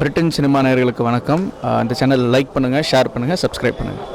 Britain cinema நேயர்களுக்கு வணக்கம். இந்த சேனல் லைக் பண்ணுங்கள் ஷேர் பண்ணுங்கள் சப்ஸ்கிரைப் பண்ணுங்கள்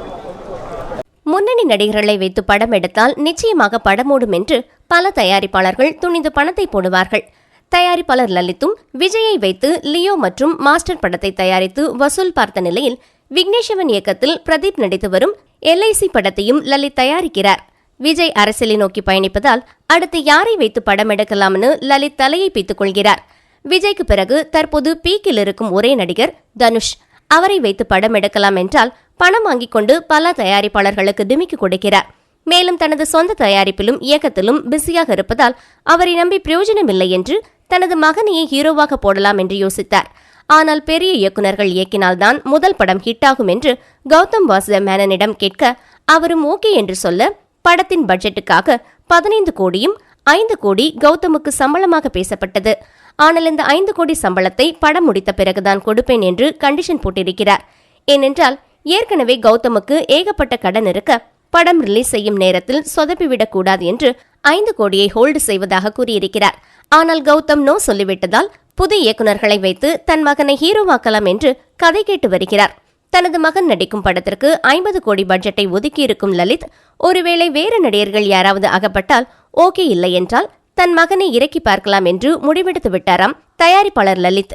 முன்னணி நடிகர்களை வைத்து படம் எடுத்தால் நிச்சயமாக படமோடும் என்று பல தயாரிப்பாளர்கள் துணிந்து பணத்தை போடுவார்கள். தயாரிப்பாளர் லலித்தும் விஜயை வைத்து லியோ மற்றும் மாஸ்டர் படத்தை தயாரித்து வசூல் பார்த்த நிலையில் விக்னேஷ்வன் இயக்கத்தில் பிரதீப் நடித்து வரும் எல்ஐசி படத்தையும் லலித் தயாரிக்கிறார். விஜய் அரசியலை நோக்கி பயணிப்பதால் அடுத்து யாரை வைத்து படம் எடுக்கலாம்னு லலித் தலையை பித்துக் கொள்கிறார். விஜய்க்கு பிறகு தற்போது பீக்கில் இருக்கும் ஒரே நடிகர் தனுஷ். அவரை வைத்து படம் எடுக்கலாம் என்றால் பணம் வாங்கிக் கொண்டு பல தயாரிப்பாளர்களுக்கு திமிக்கு கொடுக்கிறார். மேலும் தனது சொந்த தயாரிப்பிலும் இயக்கத்திலும் பிஸியாக இருப்பதால் அவரை நம்பி பிரயோஜனமில்லை என்று தனது மகனையே ஹீரோவாக போடலாம் என்று யோசித்தார். ஆனால் பெரிய இயக்குனர்கள் இயக்கினால்தான் முதல் படம் ஹிட்டாகும் என்று கௌதம் வாசுதேவ் மேனனிடம் கேட்க அவரும் ஓகே என்று சொல்ல படத்தின் பட்ஜெட்டுக்காக பதினைந்து கோடியும் ஐந்து கோடி கௌதமுக்கு சம்பளமாக பேசப்பட்டது. ஆனால் இந்த ஐந்து கோடி சம்பளத்தை படம் முடித்த பிறகுதான் கொடுப்பேன் என்று கண்டிஷன் போட்டிருக்கிறார். ஏனென்றால் ஏற்கனவே கௌதமுக்கு ஏகப்பட்ட கடன் இருக்க படம் ரிலீஸ் செய்யும் நேரத்தில் சொதப்பிவிடக் கூடாது என்று ஐந்து கோடியை ஹோல்டு செய்வதாக கூறியிருக்கிறார். ஆனால் கௌதம் நோ சொல்லிவிட்டதால் புது இயக்குநர்களை வைத்து தன் மகனை ஹீரோவாக்கலாம் என்று கதை கேட்டு வருகிறார். தனது மகன் நடிக்கும் படத்திற்கு ஐம்பது கோடி பட்ஜெட்டை ஒதுக்கியிருக்கும் லலித் ஒருவேளை வேறு நடிகர்கள் யாராவது அகப்பட்டால் ஓகே இல்லை என்றால் தன் மகனை இறக்கி பார்க்கலாம் என்று முடிவெடுத்து விட்டாராம் தயாரிப்பாளர் லலித்.